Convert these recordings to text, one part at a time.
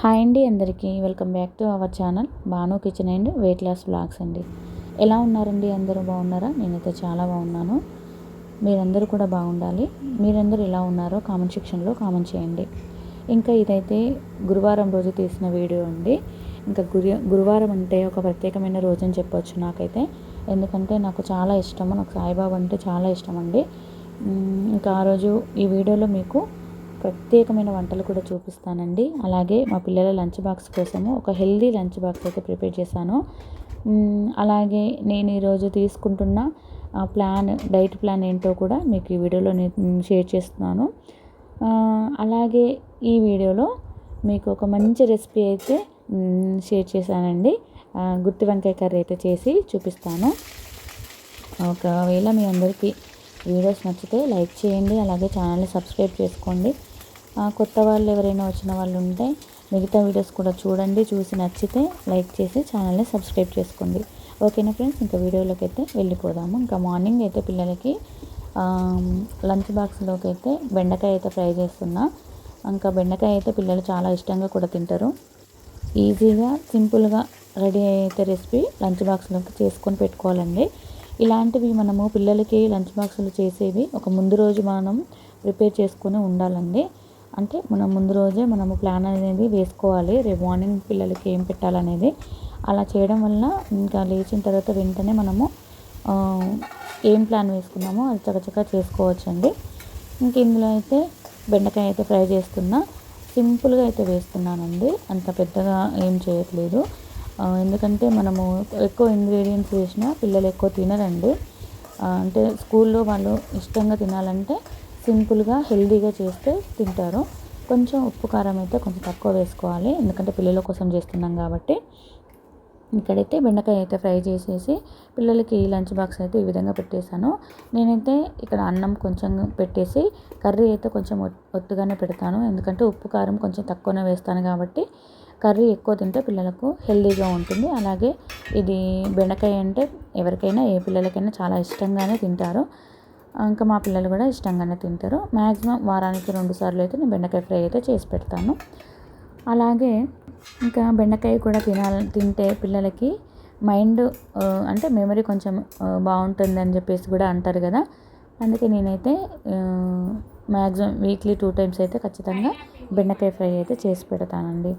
Hi అండి అందరికీ. Welcome back to our channel. Banu kitchen and weight loss blogs అండి. ఎలా ఉన్నారండి? అందరూ బాగున్నారా? నేనైతే చాలా బాగున్నాను. మీరందరూ కూడా బాగుండాలి. మీరందరూ ఎలా ఉన్నారో కామెంట్ సెక్షన్లో కామెంట్ చేయండి. ఇంకా ఇదైతే గురువారం రోజు తీసిన వీడియో అండి. ఇంకా గురి గురువారం అంటే ఒక ప్రత్యేకమైన రోజు అని చెప్పొచ్చు నాకైతే. ఎందుకంటే నాకు చాలా ఇష్టము. నాకు సాయిబాబా అంటే చాలా ఇష్టం అండి. ఇంకా ఆ రోజు ఈ వీడియోలో మీకు ప్రత్యేకమైన వంటలు కూడా చూపిస్తానండి. అలాగే మా పిల్లల లంచ్ బాక్స్ కోసము ఒక హెల్దీ లంచ్ బాక్స్ అయితే ప్రిపేర్ చేశాను. అలాగే నేను ఈరోజు తీసుకుంటున్న ప్లాన్ డైట్ ప్లాన్ ఏంటో కూడా మీకు ఈ వీడియోలో నేను షేర్ చేస్తున్నాను. అలాగే ఈ వీడియోలో మీకు ఒక మంచి రెసిపీ అయితే షేర్ చేశానండి. గుత్తి వంకాయ కర్రీ అయితే చేసి చూపిస్తాను. ఒకవేళ మీ అందరికీ వీడియోస్ నచ్చితే లైక్ చేయండి అలాగే ఛానల్ని సబ్స్క్రైబ్ చేసుకోండి. కొత్త వాళ్ళు ఎవరైనా వచ్చిన వాళ్ళు ఉంటే మిగతా వీడియోస్ కూడా చూడండి చూసి నచ్చితే లైక్ చేసి ఛానల్ని సబ్స్క్రైబ్ చేసుకోండి. ఓకేనా ఫ్రెండ్స్? ఇంకా వీడియోలోకి అయితే వెళ్ళిపోదాము. ఇంకా మార్నింగ్ అయితే పిల్లలకి లంచ్ బాక్స్లోకి అయితే బెండకాయ అయితే ఫ్రై చేస్తున్నా. ఇంకా బెండకాయ అయితే పిల్లలు చాలా ఇష్టంగా కూడా తింటారు. ఈజీగా సింపుల్గా రెడీ అయితే రెసిపీ లంచ్ బాక్స్లోకి చేసుకొని పెట్టుకోవాలండి. ఇలాంటివి మనము పిల్లలకి లంచ్ బాక్సులు చేసేవి ఒక ముందు రోజు మనం ప్రిపేర్ చేసుకొని ఉండాలండి. అంటే మనం ముందు రోజే మనము ప్లాన్ అనేది వేసుకోవాలి. రేపు మార్నింగ్ పిల్లలకి ఏం పెట్టాలనేది. అలా చేయడం వల్ల ఇంకా లేచిన తర్వాత వెంటనే మనము ఏం ప్లాన్ వేసుకున్నామో అది చకచకా చేసుకోవచ్చండి. ఇంక ఇందులో అయితే బెండకాయ అయితే ఫ్రై చేస్తున్నా. సింపుల్గా అయితే వేస్తున్నానండి. అంత పెద్దగా ఏం చేయట్లేదు. ఎందుకంటే మనము ఎక్కువ ఇంగ్రీడియంట్స్ వేసినా పిల్లలు ఎక్కువ తినరండి. అంటే స్కూల్లో వాళ్ళు ఇష్టంగా తినాలంటే సింపుల్గా హెల్దీగా చేస్తే తింటారు. కొంచెం ఉప్పు కారం అయితే కొంచెం తక్కువ వేసుకోవాలి. ఎందుకంటే పిల్లల కోసం చేస్తున్నాం కాబట్టి. ఇక్కడైతే బెండకాయ అయితే ఫ్రై చేసేసి పిల్లలకి లంచ్ బాక్స్ అయితే ఈ విధంగా పెట్టేశాను. నేనైతే ఇక్కడ అన్నం కొంచెం పెట్టేసి కర్రీ అయితే కొంచెం ఒత్తుగానే పెడతాను. ఎందుకంటే ఉప్పు కారం కొంచెం తక్కువనే వేస్తాను కాబట్టి కర్రీ ఎక్కువ తింటే పిల్లలకు హెల్దీగా ఉంటుంది. అలాగే ఇది బెండకాయ అంటే ఎవరికైనా ఏ పిల్లలకైనా చాలా ఇష్టంగానే తింటారు. ఇంకా మా పిల్లలు కూడా ఇష్టంగానే తింటారు. మ్యాక్సిమం వారానికి రెండు సార్లు అయితే నేను బెండకాయ ఫ్రై అయితే చేసి పెడతాను. అలాగే ఇంకా బెండకాయ కూడా తినాలి తింటే పిల్లలకి మైండ్ అంటే మెమరీ కొంచెం బాగుంటుంది అని చెప్పేసి కూడా అంటారు కదా. అందుకే నేనైతే మ్యాక్సిమం వీక్లీ టూ టైమ్స్ అయితే ఖచ్చితంగా బెండకాయ ఫ్రై అయితే చేసి పెడతానండి.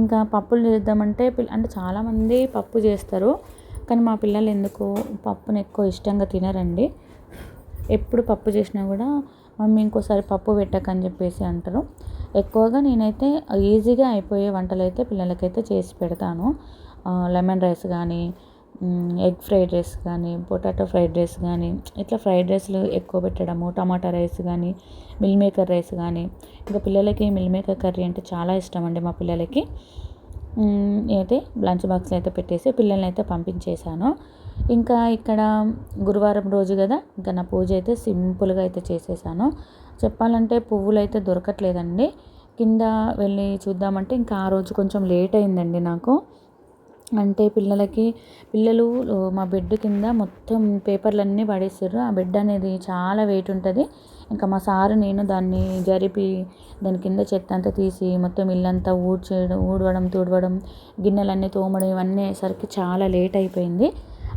ఇంకా పప్పులు చేద్దామంటే అంటే చాలామంది పప్పు చేస్తారు కానీ మా పిల్లలు ఎందుకు పప్పుని ఎక్కువ ఇష్టంగా తినరండి. ఎప్పుడు పప్పు చేసినా కూడా మమ్మీ ఇంకోసారి పప్పు పెట్టకని చెప్పేసి అంటారు. ఎక్కువగా నేనైతే ఈజీగా అయిపోయే వంటలు అయితే పిల్లలకైతే చేసి పెడతాను. లెమన్ రైస్ కానీ ఎగ్ ఫ్రైడ్ రైస్ కానీ పొటాటో ఫ్రైడ్ రైస్ కానీ ఇట్లా ఫ్రైడ్ రైస్లు ఎక్కువ పెట్టడము టమాటా రైస్ కానీ మిల్ మేకర్ రైస్ కానీ ఇంకా పిల్లలకి మిల్ మేకర్ కర్రీ అంటే చాలా ఇష్టం అండి మా పిల్లలకి. అయితే లంచ్ బాక్స్లో అయితే పెట్టేసి పిల్లల్ని అయితే పంపించేశాను. ఇంకా ఇక్కడ గురువారం రోజు కదా ఇంకా నా పూజ అయితే సింపుల్గా అయితే చేసేసాను. చెప్పాలంటే పువ్వులు అయితే దొరకట్లేదండి. కింద వెళ్ళి చూద్దామంటే ఇంకా ఆ రోజు కొంచెం లేట్ అయిందండి నాకు. అంటే పిల్లలకి పిల్లలు మా బెడ్ కింద మొత్తం పేపర్లన్నీ పడేసారు ఆ బెడ్ అనేది చాలా వెయిట్ ఉంటుంది. ఇంకా మా సారు నేను దాన్ని జరిపి దాని కింద చెత్త అంతా తీసి మొత్తం ఇల్లంతా ఊడ్చేయడం ఊడవడం తుడవడం గిన్నెలన్నీ తోమడం ఇవన్నీ అయ్యేసరికి చాలా లేట్ అయిపోయింది.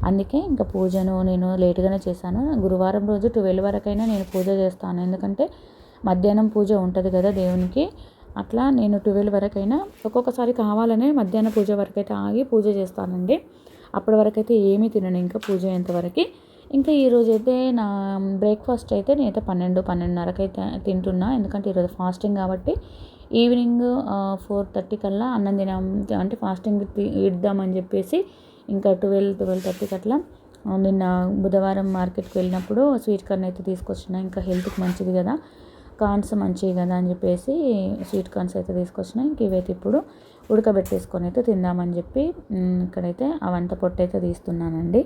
అందుకే ఇంకా పూజను నేను లేటుగానే చేశాను. గురువారం రోజు ట్వెల్వ్ వరకైనా నేను పూజ చేస్తాను. ఎందుకంటే మధ్యాహ్నం పూజ ఉంటుంది కదా దేవునికి. అట్లా నేను ట్వెల్వ్ వరకైనా ఒక్కొక్కసారి కావాలనే మధ్యాహ్న పూజ వరకు అయితే ఆగి పూజ చేస్తానండి. అప్పటి వరకు అయితే ఏమీ తినను ఇంకా పూజ అయ్యేంతవరకు. ఇంకా ఈరోజు అయితే నా బ్రేక్ఫాస్ట్ అయితే నేనైతే పన్నెండు పన్నెండున్నరకు అయితే తింటున్నా. ఎందుకంటే ఈరోజు ఫాస్టింగ్ కాబట్టి ఈవినింగ్ ఫోర్ థర్టీ కల్లా అన్నం తినాం అంటే ఫాస్టింగ్ ఇద్దామని చెప్పేసి ఇంకా ట్వెల్వ్ ట్వెల్వ్ థర్టీకి అట్లా. నిన్న బుధవారం మార్కెట్కి వెళ్ళినప్పుడు స్వీట్ కార్న్ అయితే తీసుకొచ్చిన. ఇంకా హెల్త్కి మంచిది కదా. కార్న్స్ మంచివి కదా అని చెప్పేసి స్వీట్ కార్న్స్ అయితే తీసుకొచ్చిన. ఇంక ఇవైతే ఇప్పుడు ఉడకబెట్టేసుకొని అయితే తిందామని చెప్పి ఇక్కడైతే అవంత పొట్టు అయితే తీస్తున్నానండి.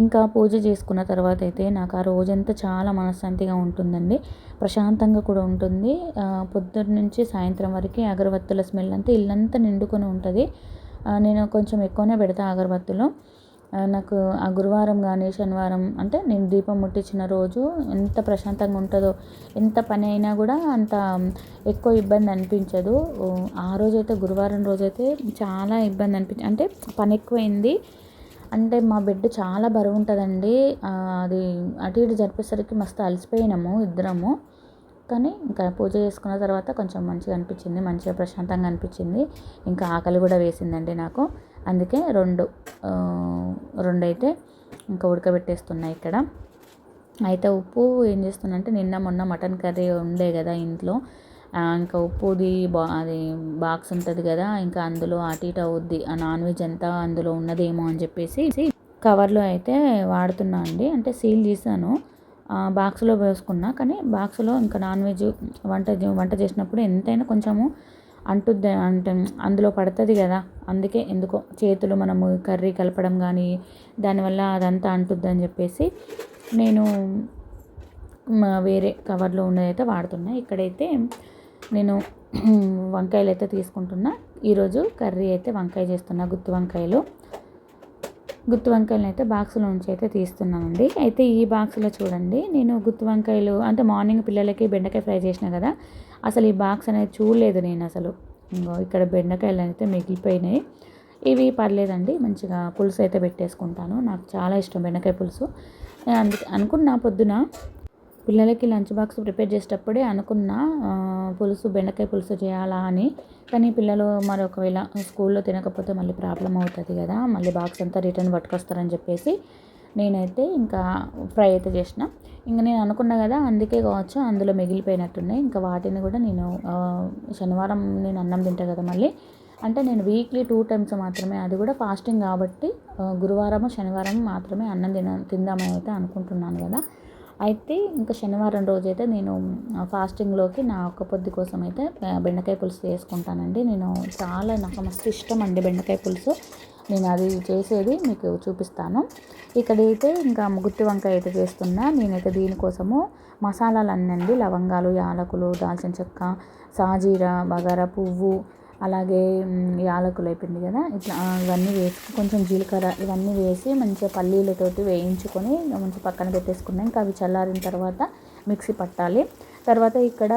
ఇంకా పూజ చేసుకున్న తర్వాత అయితే నాకు ఆ రోజంతా చాలా మనశ్శాంతిగా ఉంటుందండి. ప్రశాంతంగా కూడా ఉంటుంది. పొద్దున్న నుంచి సాయంత్రం వరకు అగరబత్తుల స్మెల్ అంతా ఇల్లంతా నిండుకొని ఉంటుంది. నేను కొంచెం ఎక్కువనే పెడతా అగరబత్తులు. నాకు ఆ గురువారం కానీ శనివారం అంటే నేను దీపం ముట్టించిన రోజు ఎంత ప్రశాంతంగా ఉంటుందో ఎంత పని అయినా కూడా అంత ఎక్కువ ఇబ్బంది అనిపించదు. ఆ రోజైతే గురువారం రోజైతే చాలా ఇబ్బంది అనిపించి అంటే పని ఎక్కువైంది. అంటే మా బెడ్ చాలా బరువు ఉంటుందండి. అది అటు ఇటు జరిపేసరికి మస్తు అలసిపోయినాము ఇద్దరము. కానీ ఇంకా పూజ చేసుకున్న తర్వాత కొంచెం మంచిగా అనిపించింది మంచిగా ప్రశాంతంగా అనిపించింది. ఇంకా ఆకలి కూడా వేసిందండి నాకు. అందుకే రెండు రెండు అయితే ఇంకా ఉడకబెట్టేస్తున్నాయి ఇక్కడ. అయితే ఉప్పు ఏం చేస్తున్నా అంటే నిన్న మొన్న మటన్ కర్రీ ఉండే కదా ఇంట్లో. ఇంకా ఉప్పుది బా అది బాక్స్ ఉంటుంది కదా ఇంకా అందులో అటు ఇటు అవుద్ది. ఆ నాన్ వెజ్ అంతా అందులో ఉన్నదేమో అని చెప్పేసి కవర్లో అయితే వాడుతున్నా అండి. అంటే సీల్ చేశాను. బాక్స్లో వేసుకున్నా కానీ బాక్స్లో ఇంకా నాన్ వెజ్ వంట వంట చేసినప్పుడు ఎంతైనా కొంచెము అంటుద్ది అంటే అందులో పడుతుంది కదా. అందుకే ఎందుకో చేతులు మనము కర్రీ కలపడం కానీ దానివల్ల అదంతా అంటుద్ది అని చెప్పేసి నేను వేరే కవర్లో ఉన్నదైతే వాడుతున్నా. ఇక్కడైతే నేను వంకాయలు అయితే తీసుకుంటున్నా. ఈరోజు కర్రీ అయితే వంకాయ చేస్తున్నా గుత్తి వంకాయలు. గుత్తి వంకాయలను అయితే బాక్స్లో నుంచి అయితే తీస్తున్నామండి అయితే ఈ బాక్స్లో చూడండి నేను గుత్తి వంకాయలు అంటే మార్నింగ్ పిల్లలకి బెండకాయ ఫ్రై చేసిన కదా అసలు ఈ బాక్స్ అనేది చూడలేదు నేను అసలు. ఇంకో ఇక్కడ బెండకాయలు అయితే మిగిలిపోయినాయి. ఇవి పర్లేదండి మంచిగా పులుసు అయితే పెట్టేసుకుంటాను. నాకు చాలా ఇష్టం బెండకాయ పులుసు. అందుకే అనుకున్నా పొద్దున పిల్లలకి లంచ్ బాక్స్ ప్రిపేర్ చేసేటప్పుడే అనుకున్నా పులుసు బెండకాయ పులుసు చేయాలా అని. కానీ పిల్లలు మరి ఒకవేళ స్కూల్లో తినకపోతే మళ్ళీ ప్రాబ్లం అవుతుంది కదా మళ్ళీ బాక్స్ అంతా రిటర్న్ పట్టుకొస్తారని చెప్పేసి నేనైతే ఇంకా ఫ్రై అయితే చేసిన. ఇంకా నేను అనుకున్నా కదా అందుకే కావచ్చు అందులో మిగిలిపోయినట్టున్నాయి. ఇంకా వాటిని కూడా నేను శనివారం నేను అన్నం తింటా కదా మళ్ళీ. అంటే నేను వీక్లీ టూ టైమ్స్ మాత్రమే అది కూడా ఫాస్టింగ్ కాబట్టి గురువారము శనివారం మాత్రమే అన్నం తిన తిందామని అయితే అనుకుంటున్నాను కదా. అయితే ఇంకా శనివారం రోజు అయితే నేను ఫాస్టింగ్లోకి నా ఒక్క పొద్దు కోసం అయితే బెండకాయ పులుసు చేసుకుంటానండి. నేను చాలా నాకు మస్తు ఇష్టం అండి బెండకాయ పులుసు. నేను అది చేసేది మీకు చూపిస్తాను. ఇక్కడైతే ఇంకా గుత్తి వంకాయ అయితే చేస్తున్నా. నేనైతే దీనికోసము మసాలాలు అన్నండి లవంగాలు యాలకులు దాల్చిన చెక్క సాజీరా బగారా పువ్వు అలాగే యాలకులు అయిపోయింది కదా. ఇట్లా ఇవన్నీ వేసి కొంచెం జీలకర్ర ఇవన్నీ వేసి మంచిగా పల్లీలతోటి వేయించుకొని మంచిగా పక్కన పెట్టేసుకున్నాం. ఇంకా అవి చల్లారిన తర్వాత మిక్సీ పట్టాలి. తర్వాత ఇక్కడ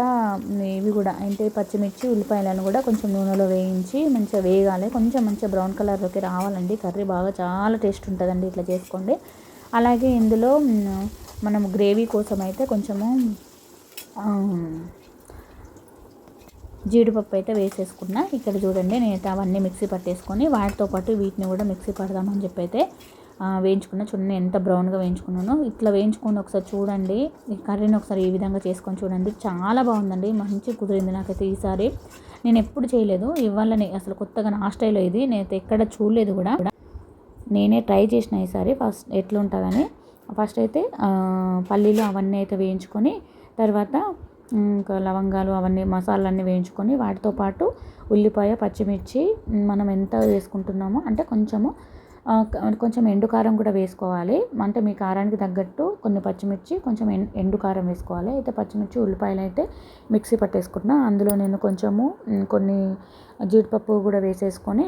ఇవి కూడా అంటే పచ్చిమిర్చి ఉల్లిపాయలను కూడా కొంచెం నూనెలో వేయించి మంచిగా వేగాలి. కొంచెం మంచిగా బ్రౌన్ కలర్లోకి రావాలండి. కర్రీ బాగా చాలా టేస్ట్ ఉంటుందండి ఇట్లా చేసుకోండి. అలాగే ఇందులో మనం గ్రేవీ కోసం అయితే కొంచెము జీడిపప్పు అయితే వేసేసుకున్నా. ఇక్కడ చూడండి నేనైతే అవన్నీ మిక్సీ పట్టేసుకొని వాటితో పాటు వీటిని కూడా మిక్సీ పడదామని చెప్పి అయితే వేయించుకున్న. చూడండి ఎంత బ్రౌన్గా వేయించుకున్నాను. ఇట్లా వేయించుకొని ఒకసారి చూడండి ఈ కర్రీని ఒకసారి ఈ విధంగా చేసుకొని చూడండి. చాలా బాగుందండి మంచి కుదిరింది నాకైతే ఈసారి. నేను ఎప్పుడు చేయలేదు ఇవాళనే అసలు కొత్తగా నా స్టైల్ ఇది. నేనైతే ఎక్కడ చూడలేదు కూడా. నేనే ట్రై చేసిన ఈసారి ఫస్ట్ ఎట్లుంటుందని. ఫస్ట్ అయితే పల్లీలు అవన్నీ అయితే వేయించుకొని తర్వాత ఇంకా లవంగాలు అవన్నీ మసాలాలన్నీ వేయించుకొని వాటితో పాటు ఉల్లిపాయ పచ్చిమిర్చి మనం ఎంత వేసుకుంటున్నామో అంటే కొంచెము కొంచెం ఎండు కారం కూడా వేసుకోవాలి. అంటే మీ కారానికి తగ్గట్టు కొన్ని పచ్చిమిర్చి కొంచెం ఎం- ఎండు కారం వేసుకోవాలి. అయితే పచ్చిమిర్చి ఉల్లిపాయలు అయితే మిక్సీ పట్టేసుకుంటున్నా. అందులో నేను కొంచెము కొన్ని జీడిపప్పు కూడా వేసేసుకొని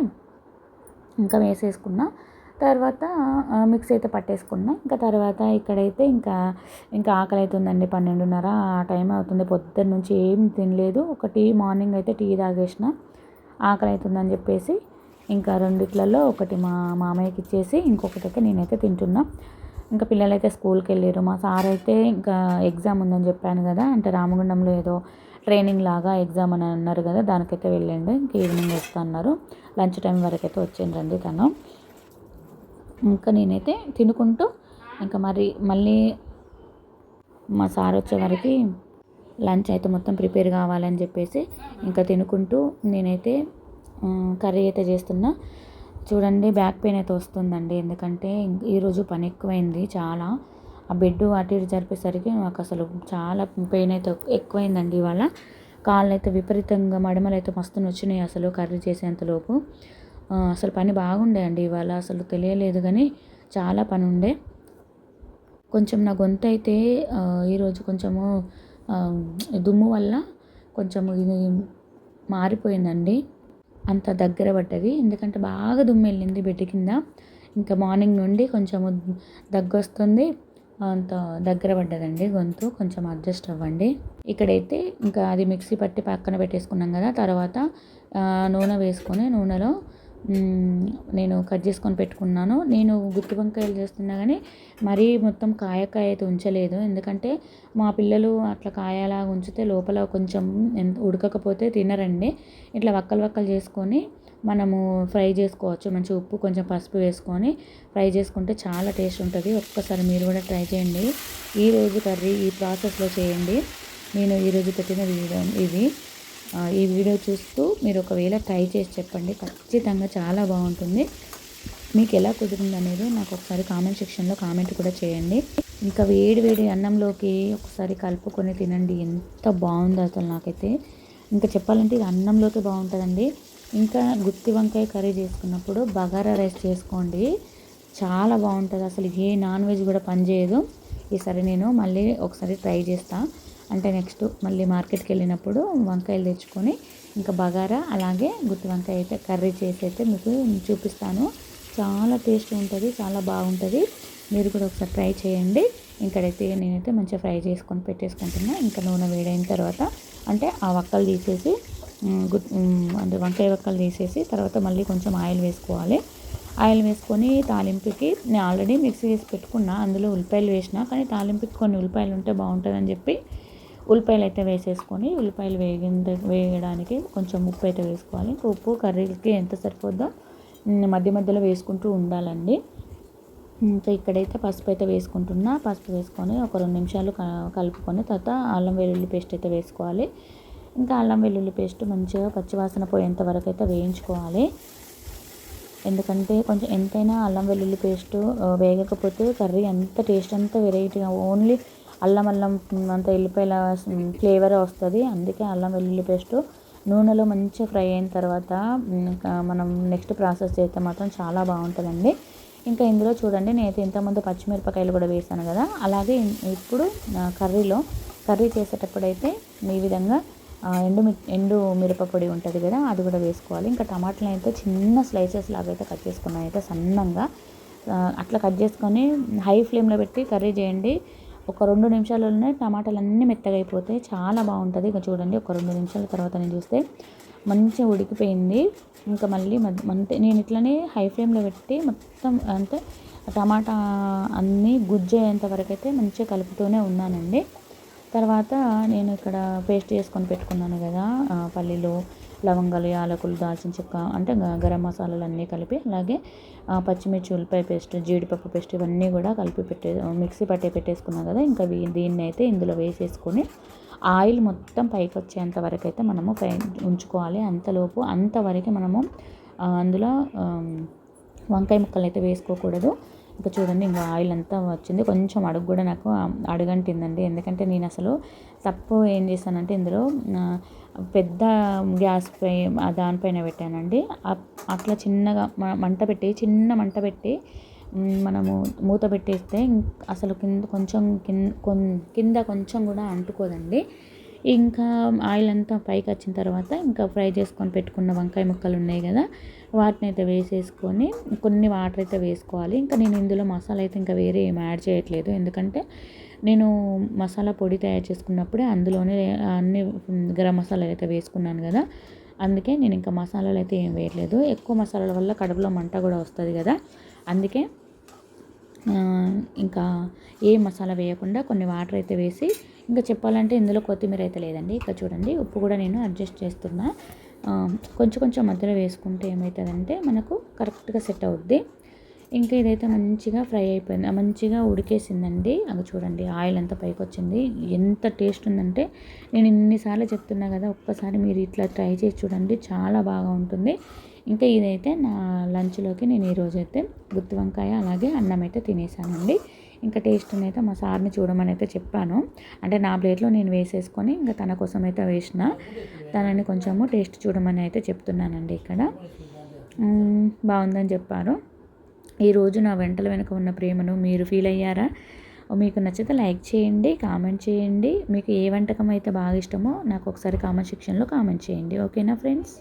ఇంకా వేసేసుకున్నా. తర్వాత మిక్సీ అయితే పట్టేసుకున్నా. ఇంకా తర్వాత ఇక్కడైతే ఇంకా ఇంకా ఆకలి అవుతుందండి పన్నెండున్నర. ఆ టైం అవుతుంది. పొద్దున్న నుంచి ఏం తినలేదు. ఒక టీ మార్నింగ్ అయితే టీ తాగేసిన. ఆకలి అవుతుందని చెప్పేసి ఇంకా రెండిట్లలో ఒకటి మా మామయ్యకి ఇచ్చేసి ఇంకొకటి అయితే నేనైతే తింటున్నా. ఇంకా పిల్లలైతే స్కూల్కి వెళ్ళారు మా సార్ అయితే ఇంకా ఎగ్జామ్ ఉందని చెప్పాను కదా. అంటే రామగుండంలో ఏదో ట్రైనింగ్ లాగా ఎగ్జామ్ అని అన్నారు కదా. దానికైతే వెళ్ళండి. ఇంక ఈవినింగ్ వస్తా అన్నారు. లంచ్ టైం వరకు అయితే వచ్చిండ్రండి తను. ఇంకా నేనైతే తినుకుంటూ ఇంకా మరి మళ్ళీ మా సార్ వచ్చే వరకు లంచ్ అయితే మొత్తం ప్రిపేర్ కావాలని చెప్పేసి ఇంకా తినుకుంటూ నేనైతే కర్రీ అయితే చేస్తున్నా. చూడండి బ్యాక్ పెయిన్ అయితే వస్తుందండి. ఎందుకంటే ఈరోజు పని ఎక్కువైంది చాలా. ఆ బెడ్ అటు ఇటు జరిపేసరికి నాకు అసలు చాలా పెయిన్ అయితే ఎక్కువైందండి ఇవాళ. కాళ్ళు అయితే విపరీతంగా మడమలు అయితే మస్తు వచ్చినాయి అసలు కర్రీ చేసేంతలోపు అసలు పని బాగుండే అండి ఇవాళ అసలు తెలియలేదు కానీ చాలా పని ఉండే. కొంచెం నా గొంతు అయితే ఈరోజు కొంచెము దుమ్ము వల్ల కొంచెము ఇది మారిపోయిందండి. అంత దగ్గర పడ్డది. ఎందుకంటే బాగా దుమ్ము వెళ్ళింది బెడ్ కింద. ఇంకా మార్నింగ్ నుండి కొంచెము దగ్గు వస్తుంది అంత దగ్గర పడ్డదండి గొంతు. కొంచెం అడ్జస్ట్ అవ్వండి. ఇక్కడైతే ఇంకా అది మిక్సీ పట్టి పక్కన పెట్టేసుకున్నాం కదా తర్వాత నూనె వేసుకొని నూనెలో నేను కట్ చేసుకొని పెట్టుకున్నాను. నేను గుత్తి వంకాయలు చేస్తున్నా కానీ మరీ మొత్తం కాయ కాయ అయితే ఉంచలేదు. ఎందుకంటే మా పిల్లలు అట్లా కాయలా ఉంచితే లోపల కొంచెం ఉడకకపోతే తినరండి. ఇట్లా వక్కలు వక్కలు చేసుకొని మనము ఫ్రై చేసుకోవచ్చు. మంచి ఉప్పు కొంచెం పసుపు వేసుకొని ఫ్రై చేసుకుంటే చాలా టేస్ట్ ఉంటుంది. ఒక్కసారి మీరు కూడా ట్రై చేయండి. ఈరోజు కర్రీ ఈ ప్రాసెస్లో చేయండి. నేను ఈరోజు పెట్టిన వీడియో ఇది. ఈ వీడియో చూస్తూ మీరు ఒకవేళ ట్రై చేసి చెప్పండి. ఖచ్చితంగా చాలా బాగుంటుంది. మీకు ఎలా కుదిరింది అనేది నాకు ఒకసారి కామెంట్ సెక్షన్లో కామెంట్ కూడా చేయండి. ఇంకా వేడి వేడి అన్నంలోకి ఒకసారి కలుపుకొని తినండి. ఎంత బాగుందో అసలు నాకైతే. ఇంకా చెప్పాలంటే ఇది అన్నంలోకి బాగుంటుందండి. ఇంకా గుత్తి వంకాయ కర్రీ చేసుకున్నప్పుడు బగారా రైస్ చేసుకోండి. చాలా బాగుంటుంది. అసలు ఏ నాన్ వెజ్ కూడా పనిచేయదు ఈసారి నేను మళ్ళీ ఒకసారి ట్రై చేస్తాను అంటే నెక్స్ట్ మళ్ళీ మార్కెట్కి వెళ్ళినప్పుడు వంకాయలు తెచ్చుకొని ఇంకా బగారా అలాగే గుత్తి వంకాయ అయితే కర్రీ చేసి అయితే మీకు చూపిస్తాను. చాలా టేస్ట్ ఉంటుంది చాలా బాగుంటుంది. మీరు కూడా ఒకసారి ట్రై చేయండి. ఇంకడైతే నేనైతే మంచిగా ఫ్రై చేసుకొని పెట్టేసుకుంటున్నా. ఇంకా నూనె వేడైన తర్వాత అంటే ఆ వక్కలు తీసేసి అంటే వంకాయ వక్కలు తీసేసి తర్వాత మళ్ళీ కొంచెం ఆయిల్ వేసుకోవాలి. ఆయిల్ వేసుకొని తాలింపుకి నేను ఆల్రెడీ మిక్సీ వేసి పెట్టుకున్నా అందులో ఉల్లిపాయలు వేసిన కానీ తాలింపుకి కొన్ని ఉల్లిపాయలు ఉంటే బాగుంటుందని చెప్పి ఉల్లిపాయలు అయితే వేసేసుకొని ఉల్లిపాయలు వేగిన వేయడానికి కొంచెం ఉప్పు అయితే వేసుకోవాలి. ఉప్పు కర్రీకి ఎంత సరిపోద్దో మధ్య మధ్యలో వేసుకుంటూ ఉండాలండి. ఇంకా ఇక్కడైతే పసుపు అయితే వేసుకుంటున్నా. పసుపు వేసుకొని ఒక రెండు నిమిషాలు కలుపుకొని తర్వాత అల్లం వెల్లుల్లి పేస్ట్ అయితే వేసుకోవాలి. ఇంకా అల్లం వెల్లుల్లి పేస్ట్ మంచిగా పచ్చివాసన పోయేంత వరకు అయితే వేయించుకోవాలి. ఎందుకంటే కొంచెం ఎంతైనా అల్లం వెల్లుల్లి పేస్ట్ వేగకపోతే కర్రీ అంత టేస్ట్ అంతా వెరైటీగా ఓన్లీ అల్లం అల్లం అంత ఎల్లిపాయల ఫ్లేవర్ వస్తుంది. అందుకే అల్లం వెల్లుల్లి పేస్ట్ నూనెలో మంచిగా ఫ్రై అయిన తర్వాత మనం నెక్స్ట్ ప్రాసెస్ చేస్తే మాత్రం చాలా బాగుంటుందండి. ఇంకా ఇందులో చూడండి నేనైతే ఇంతకుముందు పచ్చిమిరపకాయలు కూడా వేసాను కదా. అలాగే ఇప్పుడు కర్రీలో కర్రీ చేసేటప్పుడు అయితే ఈ విధంగా ఎండు ఎండు మిరప పొడి ఉంటుంది కదా అది కూడా వేసుకోవాలి. ఇంకా టమాటాలు అయితే చిన్న స్లైసెస్ లాగా అయితే కట్ చేసుకున్నాను. అయితే సన్నంగా అట్లా కట్ చేసుకొని హై ఫ్లేమ్లో పెట్టి కర్రీ చేయండి. ఒక రెండు నిమిషాలలోనే టమాటాలు అన్నీ మెత్తగైపోతాయి చాలా బాగుంటుంది. ఇక చూడండి ఒక రెండు నిమిషాల తర్వాత నేను చూస్తే మంచిగా ఉడికిపోయింది. ఇంకా మళ్ళీ అంతే నేను ఇట్లనే హై ఫ్లేమ్లో పెట్టి మొత్తం అంటే టమాటా అన్నీ గుజ్జయ్యేంత వరకు అయితే మంచిగా కలుపుతూనే ఉన్నానండి. తర్వాత నేను ఇక్కడ పేస్ట్ చేసుకొని పెట్టుకున్నాను కదా పల్లీలు లవంగాలు యాలకులు దాల్చిన చెక్క అంటే గరం మసాలాలు అన్నీ కలిపి అలాగే పచ్చిమిర్చి ఉల్లిపాయ పేస్ట్ జీడిపప్పు పేస్ట్ ఇవన్నీ కూడా కలిపి పెట్టే మిక్సీ పట్టే పెట్టేసుకున్నాం కదా ఇంకా దీన్ని అయితే ఇందులో వేసేసుకొని ఆయిల్ మొత్తం పైకి వచ్చేంత వరకు అయితే మనము ఫ్రై ఉంచుకోవాలి. అంతలోపు అంతవరకు మనము అందులో వంకాయ ముక్కలు అయితే వేసుకోకూడదు. ఇంకా చూడండి ఇంకా ఆయిల్ అంతా వచ్చింది. కొంచెం అడుగు కూడా నాకు అడుగంటిందండి. ఎందుకంటే నేను అసలు తప్పు ఏం చేశానంటే ఇందులో పెద్ద గ్యాస్ పై దానిపైన పెట్టానండి. అట్లా చిన్నగా మంట పెట్టి చిన్న మంట పెట్టి మనము మూత పెట్టేస్తే అసలు కింద కొంచెం కింద కొంచెం కూడా అంటుకోదండి. ఇంకా ఆయిల్ అంతా పైకి వచ్చిన తర్వాత ఇంకా ఫ్రై చేసుకొని పెట్టుకున్న వంకాయ ముక్కలు ఉన్నాయి కదా వాటిని అయితే వేసేసుకొని కొన్ని వాటర్ అయితే వేసుకోవాలి. ఇంకా నేను ఇందులో మసాలా అయితే ఇంకా వేరే ఏం యాడ్ చేయట్లేదు. ఎందుకంటే నేను మసాలా పొడి తయారు చేసుకున్నప్పుడే అందులోనే అన్ని గరం మసాలాలు అయితే వేసుకున్నాను కదా. అందుకే నేను ఇంకా మసాలాలు అయితే ఏం వేయట్లేదు. ఎక్కువ మసాలాల వల్ల కడుపులో మంట కూడా వస్తుంది కదా. అందుకే ఇంకా ఏ మసాలా వేయకుండా కొన్ని వాటర్ అయితే వేసి ఇంకా చెప్పాలంటే ఇందులో కొత్తిమీర అయితే లేదండి. ఇక్కడ చూడండి ఉప్పు కూడా నేను అడ్జస్ట్ చేస్తున్నా. కొంచెం కొంచెం మధ్యలో వేసుకుంటే ఏమవుతుందంటే మనకు కరెక్ట్గా సెట్ అవుద్ది. ఇంకా ఇదైతే మంచిగా ఫ్రై అయిపోయింది. మంచిగా ఉడికేసిందండి. అది చూడండి ఆయిల్ అంతా పైకి వచ్చింది ఎంత టేస్ట్ ఉందంటే నేను ఇన్నిసార్లు చెప్తున్నా కదా ఒక్కసారి మీరు ఇట్లా ట్రై చేసి చూడండి. చాలా బాగా ఉంటుంది. ఇంకా ఇదైతే నా లంచ్లోకి నేను ఈరోజు అయితే గుత్తి వంకాయ అలాగే అన్నం అయితే తినేసానండి. ఇంకా టేస్ట్ని అయితే మా సార్ని చూడమని అయితే చెప్పాను. అంటే నా ప్లేట్లో నేను వేసేసుకొని ఇంకా తన కోసం అయితే వేసిన. తనని కొంచెము టేస్ట్ చూడమని అయితే చెప్తున్నానండి ఇక్కడ. బాగుందని చెప్పారు. ఈరోజు నా వెంటల వెనుక ఉన్న ప్రేమను మీరు ఫీల్ అయ్యారా? మీకు నచ్చితే లైక్ చేయండి కామెంట్ చేయండి. మీకు ఏ వంటకం అయితే బాగా ఇష్టమో నాకు ఒకసారి కామెంట్ సెక్షన్లో కామెంట్ చేయండి. ఓకేనా ఫ్రెండ్స్